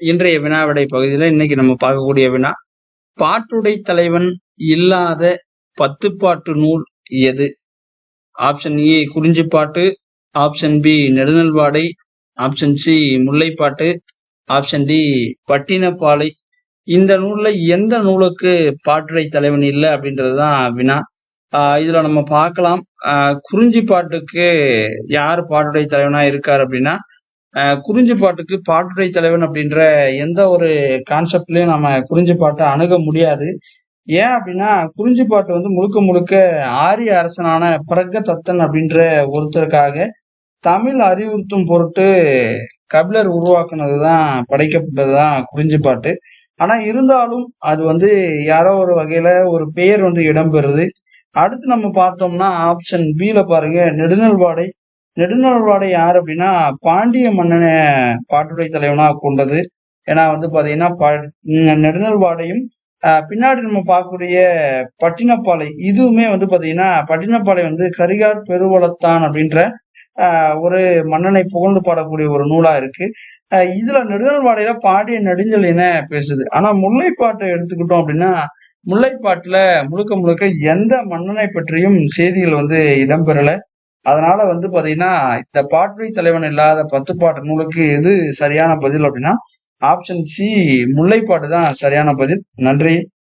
இன்றைய வினாவிடை பகுதியில இன்னைக்கு நம்ம பார்க்கக்கூடிய வினா பாட்டுடை தலைவன் இல்லாத பத்து பாட்டு நூல் எது? Option A Kurinjipattu option B Nedunalvadai option C Mullaipattu option D Pattinappalai. இந்த நூல்ல எந்த நூலுக்கு பாட்டுடை தலைவன் இல்லை அப்படின்றது தான் வினா. இதில் இதுல நம்ம பார்க்கலாம். ஆஹ் குறிஞ்சி பாட்டுக்கு யார் பாட்டுடை தலைவனாக இருக்கார் அப்படின்னா குறிஞ்சி பாட்டுக்கு பாட்டுடை தலைவன் அப்படின்ற எந்த ஒரு கான்செப்ட்லயும் நம்ம குறிஞ்சி பாட்டை அணுக முடியாது. ஏன் அப்படின்னா குறிஞ்சி பாட்டு வந்து முழுக்க முழுக்க ஆரிய அரசனான பிரக தத்தன் அப்படின்ற ஒருத்தருக்காக தமிழ் அறிவுறுத்தும் பொருட்டு கபிலர் உருவாக்குனது தான் படைக்கப்பட்டதுதான் குறிஞ்சி பாட்டு. ஆனா இருந்தாலும் அது வந்து யாரோ ஒரு வகையில ஒரு பெயர் வந்து இடம்பெறுது. அடுத்து நம்ம பார்த்தோம்னா ஆப்ஷன் பில பாருங்க நெடுநல்வாடை நெடுநல்வாடை யார் அப்படின்னா பாண்டிய மன்னனை பாட்டுடை தலைவனா கொண்டது. ஏன்னா வந்து பாத்தீங்கன்னா ப- உம் நெடுநல்வாடையும் பின்னாடி நம்ம பார்க்கக்கூடிய பட்டினப்பாலை இதுவுமே வந்து பாத்தீங்கன்னா பட்டினப்பாலை வந்து கரிகார் பெருவளத்தான் அப்படின்ற ஒரு மன்னனை புகழ்ந்து பாடக்கூடிய ஒரு நூலா இருக்கு. இதுல நெடுநல்வாடையில பாண்டிய நெடுஞ்சல் என பேசுது. ஆனா முல்லைப்பாட்டை எடுத்துக்கிட்டோம் அப்படின்னா முல்லைப்பாட்டுல முழுக்க முழுக்க எந்த மன்னனை பற்றியும் செய்திகள் வந்து இடம்பெறல. அதனால வந்து பாத்தீங்கன்னா இந்த பாட்டுடை தலைவன் இல்லாத பத்து பாட்டு நூலுக்கு எது சரியான பதில் அப்படின்னா ஆப்ஷன் சி முல்லைப்பாட்டு தான் சரியான பதில். நன்றி.